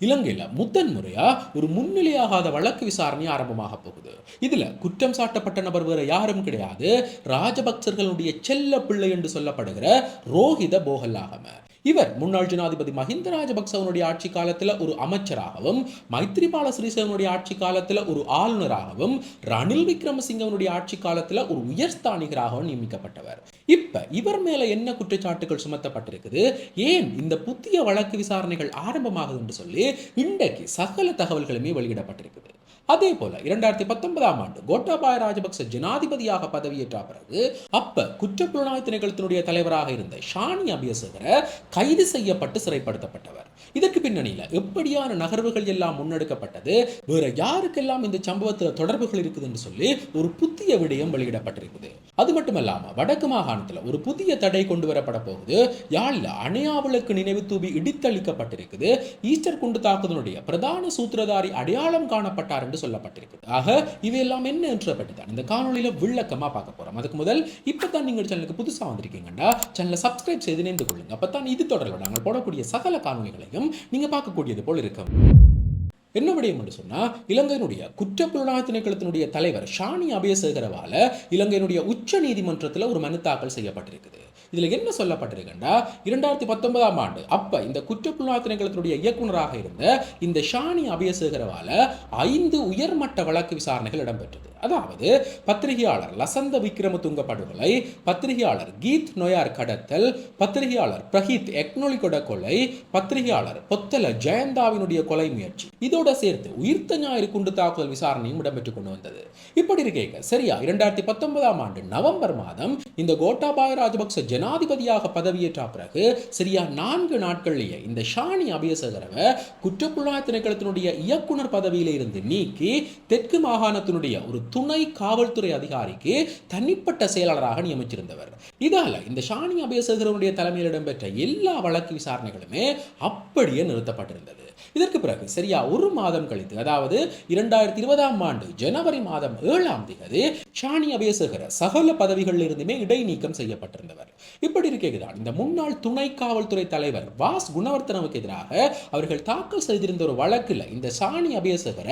இலங்கையில முதன் முறையா ஒரு முன்னிலையாகாத வழக்கு விசாரணை ஆரம்பமாக போகுது. இதுல குற்றம் சாட்டப்பட்ட நபர் வேற யாரும் கிடையாது. ராஜபக்சர்களுடைய செல்ல பிள்ளை என்று சொல்லப்படுகிற ரோஹித போகல்லாகம. இவர் முன்னாள் ஜனாதிபதி மஹிந்த ராஜபக்சவனுடைய ஆட்சி காலத்தில் ஒரு அமைச்சராகவும் மைத்ரிபால சிறிசேவனுடைய ஆட்சி காலத்தில் ஒரு ஆளுநராகவும் ரணில் விக்ரமசிங்கவனுடைய ஆட்சி காலத்தில் ஒரு உயர்ஸ்தானிகராகவும் நியமிக்கப்பட்டவர். இப்ப இவர் மேல என்ன குற்றச்சாட்டுகள் சுமத்தப்பட்டிருக்குது? ஏன் இந்த புதிய வழக்கு விசாரணைகள் ஆரம்பமாகுது என்று சொல்லி இன்றைக்கு சகல தகவல்களுமே வெளியிடப்பட்டிருக்குது. அதே போல இரண்டாயிரத்தி பத்தொன்பதாம் ஆண்டு கோட்டாபாய ராஜபக்ச ஜனாதிபதியாக பதவியேற்ற பிறகு அப்ப குற்றப்புலனாய்வு திணைக்களத்தினுடைய தலைவராக இருந்த ஷானி அபியசகர கைது செய்யப்பட்டு சிறைப்படுத்தப்பட்டவர். இதற்கு பின்னணியில எப்படியான நகர்வுகள் எல்லாம் முன்னெடுக்கப்பட்டது? வேற யாருக்கெல்லாம் இந்த சம்பவத்தில் தொடர்புகள் இருக்குதுன்னு சொல்லி ஒரு புதிய விடயம் வெளியிடப்பட்டிருக்குது. அது மட்டுமல்லாம வடக்கு மாகாணத்துல ஒரு புதிய தடை கொண்டு வரப்பட போகுது. யாழ்ல அணையாவளுக்கு நினைவு தூவி இடித்தளிக்கப்பட்டிருக்குது. ஈஸ்டர் குண்டு தாக்குதலுடைய பிரதான சூத்திரதாரி அடையாளம் காணப்பட்டார் என்று சொல்லப்பட்டிருக்குது. ஆக இவையெல்லாம் என்ன என்று பற்றி தான் இந்த காணொலியில விளக்கமா பார்க்க போறோம். அதுக்கு முதல் இப்பதான் நீங்கள் சேனலுக்கு புதுசா வந்திருக்கீங்கன்னா சேனலை சப்ஸ்கிரைப் செய்து நினைந்து கொள்ளுங்க. அப்பதான் இது தொடர்பில் நாங்கள் போடக்கூடிய சகல காணொலிகளை காணொலிகளையும் நீங்க பார்க்கக்கூடியது போல் இருக்கும் என்ன விடயம் என்று சொன்னால் இலங்கையினுடைய குற்றப்புலனாய்வு திணைக்களத்தினுடைய தலைவர் ஷானி அபயசேகரவால இலங்கையினுடைய உச்ச நீதிமன்றத்தில் ஒரு மனு தாக்கல் செய்யப்பட்டிருக்குது. இதில் என்ன சொல்லப்பட்டிருக்குன்னா இரண்டாயிரத்தி பத்தொன்பதாம் ஆண்டு அப்போ இந்த குற்றப்புலனாய்வு திணைக்களத்தினுடைய இயக்குநராக இருந்த இந்த ஷானி அபயசேகரவால ஐந்து உயர்மட்ட வழக்கு விசாரணைகள் இடம்பெற்றது. அதாவது பத்திரிகையாளர் லசந்த விக்ரமதுங்க படுகொலை பத்திரிகையாளர் கீத் நொயார் கடத்தல் பத்திரிகையாளர் பிரஹீத் எக்னொலி கொலை பத்திரிகையாளர் பொத்தல ஜெயந்தாவினுடைய கொலை முயற்சி. இதோட கூட சேர்த்து உயிர்த்த ஞாயிறு குண்டு தாக்குதல் விசாரணையும் இடம்பெற்றுக் கொண்டு வந்தது. இப்படி இருக்கேங்க சரியா இரண்டாயிரத்தி பத்தொன்பதாம் ஆண்டு நவம்பர் மாதம் இந்த கோட்டாபாய ராஜபக்ச ஜனாதிபதியாக பதவியேற்ற பிறகு சரியா நான்கு நாட்கள்லேயே இந்த ஷானி அபியசகரவை குற்றப்புலனாய்வு திணைக்களத்தினுடைய இயக்குனர் பதவியில இருந்து நீக்கி தெற்கு மாகாணத்தினுடைய ஒரு துணை காவல்துறை அதிகாரிக்கு தனிப்பட்ட செயலாளராக நியமிச்சிருந்தவர் இதால இந்த ஷானி அபியசகரனுடைய தலைமையில் இடம்பெற்ற எல்லா வழக்கு விசாரணைகளுமே அப்படியே நிறுத்தப்பட்டிருந்தது. இதற்கு பிறகு சரியா ஒரு ஒரு மாதம் கழித்து அதாவது இரண்டாயிரத்தி இருபதாம் ஆண்டு ஜனவரி மாதம் ஏழாம் தேதி ஷானி அபேசகர சகல பதவிகளில் இருந்துமே இடைநீக்கம் செய்யப்பட்டிருந்தவர். இப்படி இருக்கேதான் இந்த முன்னாள் துணை காவல்துறை தலைவர் வாஸ் குணவர்த்தனவுக்கு எதிராக அவர்கள் தாக்கல் செய்திருந்த ஒரு வழக்கில் இந்த சாணி அபேசகர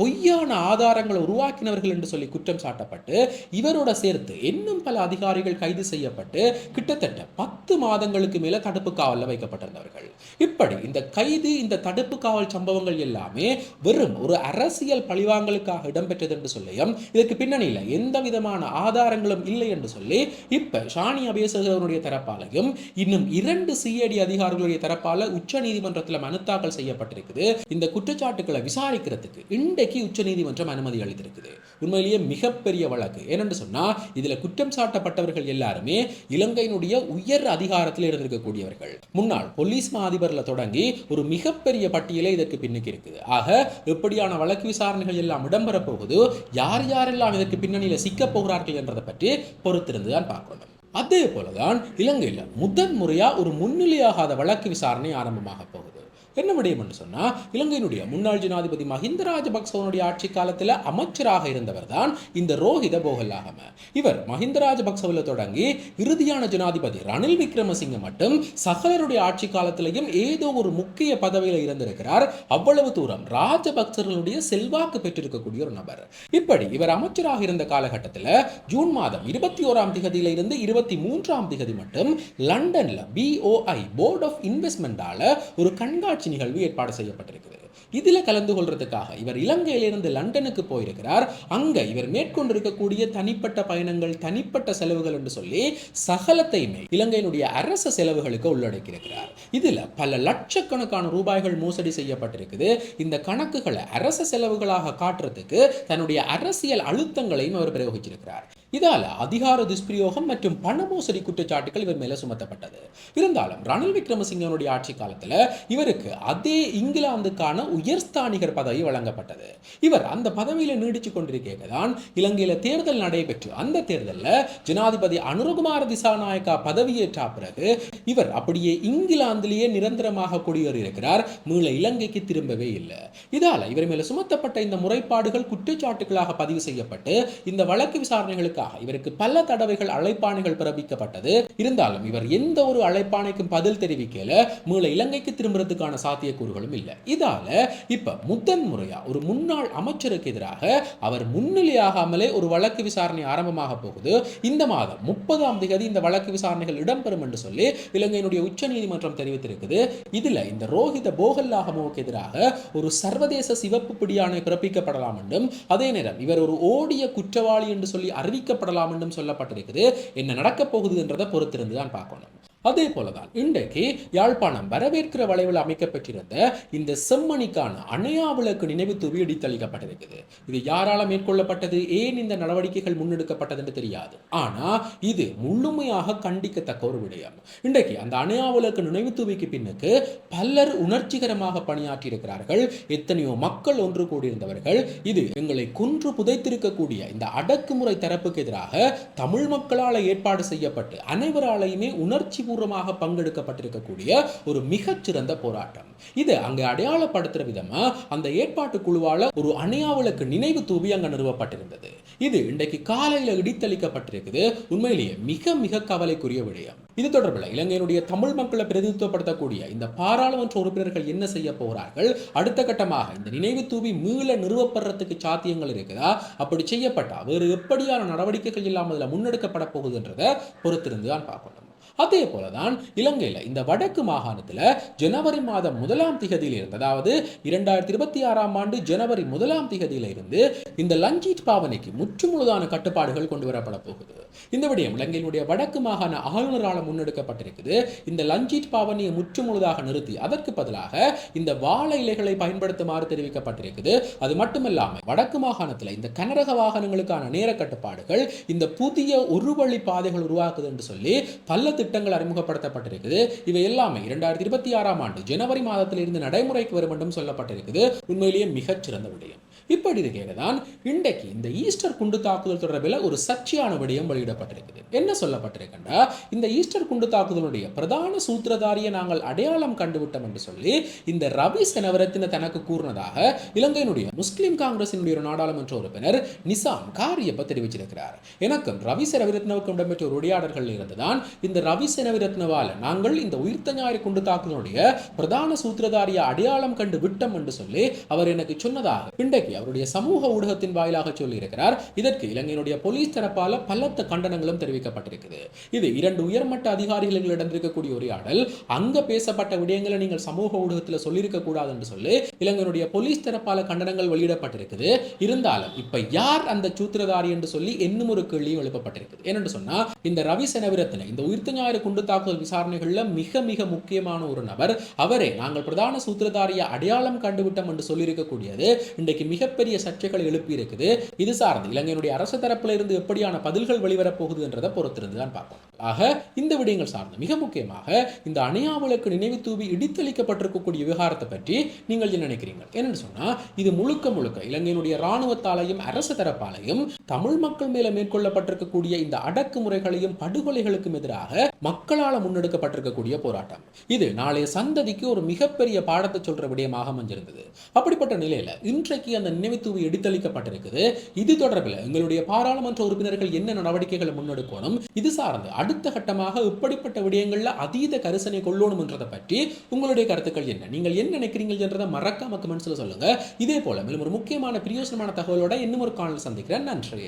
பொய்யான ஆதாரங்களை உருவாக்கினவர்கள் என்று சொல்லி குற்றம் சாட்டப்பட்டு இவரோட சேர்த்து இன்னும் பல அதிகாரிகள் கைது செய்யப்பட்டு கிட்டத்தட்ட பத்து மாதங்களுக்கு மேல தடுப்பு காவலில் வைக்கப்பட்டிருந்தவர்கள். இப்படி இந்த கைது இந்த தடுப்பு காவல் சம்பவங்கள் எல்லாமே வெறும் ஒரு அரசியல் பழிவாங்கலுக்காக இடம்பெற்றது என்று சொல்லியும் இதற்கு பின்னணியில் எந்த விதமான ஆதாரங்களும் இல்லை என்று சொல்லி இப்ப ஷானி அபேசகருடைய தரப்பாலையும் இன்னும் இரண்டு சிஐடி அதிகாரிகளுடைய தரப்பால உச்ச நீதிமன்றத்தில் மனு தாக்கல் செய்யப்பட்டிருக்குது. இந்த குற்றச்சாட்டுக்களை விசாரிக்கிறதுக்கு இன்றைக்கு உச்ச நீதிமன்றம் அனுமதி அளித்திருக்குது. உண்மையிலேயே மிகப்பெரிய வழக்கு. ஏனென்று சொன்னா இதுல குற்றம் சாட்டப்பட்டவர்கள் எல்லாருமே இலங்கையினுடைய உயர் அதிகாரத்தில் இருந்திருக்கக்கூடியவர்கள். முன்னாள் போலீஸ் மா அதிபர்ல தொடங்கி ஒரு மிகப்பெரிய பட்டியலே இதற்கு பின்னுக்கு இருக்குது ஆக எப்படியான வழக்கு விசாரணைகள் எல்லாம் இடம்பெற போகுது யார் யாரெல்லாம் இதற்கு பின்னணியில் சிக்க போகிறார்கள் என்றதை பற்றி பொறுத்திருந்து தான் பார்க்கணும். அதே போலதான் இலங்கையில் முதன் முறையாக ஒரு முன்னிலையாகாத வழக்கு விசாரணை ஆரம்பமாக போகுது. என்ன விடயம் என்று சொன்னால் இலங்கையினுடைய முன்னாள் ஜனாதிபதி மஹிந்த ராஜபக்சவனுடைய ஆட்சி காலத்தில் அமைச்சராக இருந்தவர் தான் இந்த ரோஹித போகல்லாகம இவர் மஹிந்த ராஜபக்சவில் தொடங்கி இறுதியான ஜனாதிபதி ரணில் விக்ரமசிங்க மட்டும் சகலருடைய ஆட்சி காலத்திலையும் ஏதோ ஒரு முக்கிய பதவியில் இருந்திருக்கிறார். அவ்வளவு தூரம் ராஜபக்சர்களுடைய செல்வாக்கு பெற்றிருக்கக்கூடிய ஒரு நபர். இப்படி இவர் அமைச்சராக இருந்த காலகட்டத்தில் ஜூன் மாதம் இருபத்தி ஓராம் திகதியில இருந்து இருபத்தி மூன்றாம் திகதி மட்டும் லண்டன்ல பிஓஐ போர்ட் ஆஃப் இன்வெஸ்ட்மெண்டால ஒரு கண்காட்சி நிகழ்வு ஏற்பாடு செய்யப்பட்டிருக்கிறது. இதில் கலந்து கொள்றதுக்காக இவர் இலங்கையிலிருந்து லண்டனுக்கு போயிருக்கிறார். அங்க இவர் மேற்கொண்டிருக்கக்கூடிய தனிப்பட்ட பயணங்கள் தனிப்பட்ட செலவுகள் என்று சொல்லி சகலத்தையுமே இலங்கையினுடைய அரச செலவுகளுக்கு உள்ளடக்கியிருக்கிறார். இதில் பல லட்சக்கணக்கான ரூபாய்கள் மோசடி செய்யப்பட்டிருக்குது. இந்த கணக்குகளை அரச செலவுகளாக காட்டுறதுக்கு தன்னுடைய அரசியல் அழுத்தங்களையும் அவர் பிரயோகிச்சிருக்கிறார். இதால அதிகார துஷ்பிரயோகம் மற்றும் பண மோசடி குற்றச்சாட்டுகள் இவர் மேல சுமத்தப்பட்டது. இருந்தாலும் ரணில் விக்ரமசிங்கனுடைய ஆட்சி காலத்தில் இவருக்கு அதே இங்கிலாந்துக்கான உயர்ஸ்தானிகர் பதவி வழங்கப்பட்டது. இவர் அந்த பதவியில நீடிச்சு கொண்டிருக்க தான் இலங்கையில் தேர்தல் நடைபெற்று அந்த தேர்தலில் ஜனாதிபதி அனுரகுமார திசாநாயக்கா பதவியேற்ற பிறகு இவர் அப்படியே இங்கிலாந்திலேயே நிரந்தரமாக குடியேறியிருக்கிறார். மீள இலங்கைக்கு திரும்பவே இல்லை. இதால இவர் மேல சுமத்தப்பட்ட இந்த முறைப்பாடுகள் குற்றச்சாட்டுகளாக பதிவு செய்யப்பட்டு இந்த வழக்கு விசாரணைகளுக்காக இவருக்கு பல தடவைகள் அழைப்பாணைகள் பிறப்பிக்கப்பட்டது. இருந்தாலும் இவர் எந்த ஒரு அழைப்பாணைக்கும் பதில் தெரிவிக்கல. மீள இலங்கைக்கு திரும்புறதுக்கான சாத்தியக்கூறுகளும் இல்லை. இதால இப்போ முதன் முறையா ஒரு முன்னாள் அமைச்சருக்கு எதிராக அவர் முன்னிலையாகாமலே ஒரு வழக்கு விசாரணை ஆரம்பமாக போகுது. இந்த மாதம் முப்பதாம் தேதி இந்த வழக்கு விசாரணைகள் இடம்பெறும் என்று சொல்லி இலங்கையினுடைய உச்சநீதிமன்றம் தெரிவித்திருக்குது. இதுல இந்த ரோஹித போகல்லாகமுவுக்கு எதிராக ஒரு சர்வதேச சிவப்பு பிடியாணை பிறப்பிக்கப்படலாம் என்றும் அதே நேரம் இவர் ஒரு ஓடிய குற்றவாளி என்று சொல்லி அறிவிக்கப்படலாம் என்றும் சொல்லப்பட்டிருக்குது. என்ன நடக்கப் போகுது என்றதை பொறுத்திருந்து தான் பார்க்கணும். அதே போலதான் இன்றைக்கு யாழ்ப்பாணம் வரவேற்கிற வளைவில் அமைக்கப்பட்டிருந்த இந்த செம்மணிக்கான அணையா விளக்கு நினைவு தூவி இடித்தளிக்கப்பட்டிருக்குது இது யாரால மேற்கொள்ளப்பட்டது? ஏன் இந்த நடவடிக்கைகள் முன்னெடுக்கப்பட்டது என்று தெரியாது. ஆனா இது முழுமையாக கண்டிக்கத்தக்க ஒரு விடயம். இன்றைக்கு அந்த அணையா விளக்கு நினைவு தூவிக்கு பின்னுக்கு பலர் உணர்ச்சிகரமாக பணியாற்றி இருக்கிறார்கள் எத்தனையோ மக்கள் ஒன்று கூடியிருந்தவர்கள். இது எங்களை கொன்று புதைத்திருக்கக்கூடிய இந்த அடக்குமுறை தரப்புக்கு எதிராக தமிழ் மக்களால் ஏற்பாடு செய்யப்பட்டு அனைவராலையுமே உணர்ச்சி பூர்வமாக பங்கெடுக்கப்பட்டிருக்கக்கூடிய ஒரு மிகச்சிறந்த போராட்டம். இது அங்கு அடையாளப்படுத்துற விதமா அந்த ஏற்பாட்டு குழுவால ஒரு அணையாவலுக்கு நினைவு தூவி அங்க நிறுவப்பட்டிருந்தது. இது இன்றைக்கு காலையில இடித்தளிக்கப்பட்டிருக்குது. உண்மையிலேயே மிக மிக கவலைக்குரிய விடயம். இது தொடர்பில் இலங்கையினுடைய தமிழ் மக்களை பிரதிநிதித்துவப்படுத்தக்கூடிய இந்த பாராளுமன்ற உறுப்பினர்கள் என்ன செய்ய போகிறார்கள்? அடுத்த கட்டமாக இந்த நினைவு தூவி மீள நிறுவப்படுறதுக்கு சாத்தியங்கள் இருக்குதா? அப்படி செய்யப்பட்டா வேறு எப்படியான நடவடிக்கைகள் இல்லாமல் முன்னெடுக்கப்பட போகுதுன்றதை பொறுத்திருந்து தான் பார்க்கணும். அதே போலதான் இலங்கையில் இந்த வடக்கு மாகாணத்தில் ஜனவரி மாதம் முதலாம் திகதியில் இருந்து அதாவது இரண்டாயிரத்தி இருபத்தி ஆறாம் ஆண்டு ஜனவரி முதலாம் திகதியில இருந்து இந்த லஞ்சீட் பாவனைக்கு முற்றுமுழுதான கட்டுப்பாடுகள் கொண்டு வரப்பட போகுது. இந்த விடயம் இலங்கையினுடைய வடக்கு மாகாண ஆளுநரால் முன்னெடுக்கப்பட்டிருக்குது. இந்த லஞ்சீட் பாவனையை முற்றுமுழுதாக நிறுத்தி அதற்கு பதிலாக இந்த வாழை இலைகளை பயன்படுத்துமாறு தெரிவிக்கப்பட்டிருக்குது. அது மட்டுமல்லாமல் வடக்கு மாகாணத்தில் இந்த கனரக வாகனங்களுக்கான நேர கட்டுப்பாடுகள் இந்த புதிய ஒரு வழி பாதைகள் உருவாக்குது என்று சொல்லி பல திட்டங்கள் அறிமுகப்படுத்தப்பட்டிருக்குது. இவை எல்லாமே இரண்டாயிரத்தி இருபத்தி ஆறாம் ஆண்டு ஜனவரி மாதத்திலிருந்து நடைமுறைக்கு வரும் என்றும் சொல்லப்பட்டிருக்குது. உண்மையிலேயே மிகச்சிறந்த விடயம். இப்படி இருக்கையில்தான் இன்றைக்கு இந்த ஈஸ்டர் குண்டு தாக்குதல் தொடர்பில் ஒரு சர்ச்சையான விடயம் வெளியிடப்பட்டிருக்குது. என்ன சொல்லப்பட்டிருக்கின்றா இந்த ஈஸ்டர் குண்டு தாக்குதலுடைய பிரதான சூத்திரதாரியை நாங்கள் அடையாளம் கண்டுவிட்டோம் என்று சொல்லி இந்த ரவி செனவரத்தின தனக்கு கூறினதாக இலங்கையினுடைய முஸ்லிம் காங்கிரசினுடைய ஒரு நாடாளுமன்ற உறுப்பினர் நிசாம் காரியப்ப தெரிவிச்சிருக்கிறார். எனக்கும் ரவி செனவிரத்னவுக்கு இடம்பெற்ற ஒரு உரையாடல்களில் இருந்துதான் இந்த ரவி செனவிரத்னவால நாங்கள் இந்த உயிர்த்த ஞாயிறு குண்டு தாக்குதலுடைய பிரதான சூத்திரதாரியை அடையாளம் கண்டு விட்டோம் என்று சொல்லி அவர் எனக்கு சொன்னதாக இன்றைக்கு அவருடைய சமூக ஊடகத்தின் வாயிலாக சொல்லியிருக்கிறார். இதற்கு இலங்கையினுடைய போலீஸ் தரப்பால பலத்த கண்டனங்களும் தெரிவிக்கப்பட்டிருக்குது. இது இரண்டு உயர்மட்ட அதிகாரிகளிடம் இருக்கக்கூடிய உரையாடல் அங்க பேசப்பட்ட விடயங்களை நீங்கள் சமூக ஊடகத்தில் சொல்லியிருக்க கூடாது என்று சொல்லி இலங்கையினுடைய போலீஸ் தரப்பால கண்டனங்கள் வெளியிடப்பட்டிருக்குது. இருந்தாலும் இப்ப யார் அந்த சூத்திரதாரி என்று சொல்லி இன்னும் ஒரு கேள்வியும் எழுப்பப்பட்டிருக்குது. ஏனென்று சொன்னா இந்த ரவி செனவிரத்தின இந்த உயிர்த்து ஞாயிறு குண்டு தாக்குதல் விசாரணைகள்ல மிக மிக முக்கியமான ஒரு நபர். அவரே நாங்கள் பிரதான சூத்திரதாரியை அடையாளம் கண்டுவிட்டோம் என்று சொல்லியிருக்கக்கூடியது. இன்றைக்கு மிக மிகப்பெரிய சர்ச்சைகளை எழுப்பியிருக்குது இது சார்ந்து இலங்கையினுடைய அரசு தரப்பில் இருந்து எப்படியான பதில்கள் வெளிவரப் போகுது என்றதை பொறுத்திருந்து தான் பார்ப்போம். ஆக இந்த விடயங்கள் சார்ந்து மிக முக்கியமாக இந்த அணையாவலுக்கு நினைவு தூவி இடித்தளிக்கப்பட்டிருக்கக்கூடிய விவகாரத்தை பற்றி நீங்கள் என்ன நினைக்கிறீங்க என்னன்னு சொன்னால் இது முழுக்க முழுக்க இலங்கையினுடைய இராணுவத்தாலையும் அரசு தரப்பாலையும் தமிழ் மக்கள் மேல மேற்கொள்ளப்பட்டிருக்கக்கூடிய இந்த அடக்குமுறைகளையும் படுகொலைகளுக்கும் எதிராக மக்களால் முன்னெடுக்கப்பட்டிருக்கக்கூடிய போராட்டம். இது நாளைய சந்ததிக்கு ஒரு மிகப்பெரிய பாடத்தை சொல்கிற விடயமாக அமைஞ்சிருந்தது. அப்படிப்பட்ட நிலையில் இன்றைக்கு அந்த நினைவுத்தூவி எடுத்தளிக்கப்பட்டிருக்குது. இது தொடர்பில் எங்களுடைய பாராளுமன்ற உறுப்பினர்கள் என்ன நடவடிக்கைகளை முன்னெடுக்கணும் இது சார்ந்து அடுத்த கட்டமாக இப்படிப்பட்ட விடயங்களில் அதீத கரிசனை கொள்ளணும்ன்றதை பற்றி உங்களுடைய கருத்துக்கள் என்ன? நீங்கள் என்ன நினைக்கிறீர்கள் என்றதை மறக்காம கமெண்ட்ஸில் சொல்லுங்க. இதே போல மேலும் ஒரு முக்கியமான பிரியோசனமான தகவலோட இன்னும் ஒரு காணல் சந்திக்கிறேன். நன்றி.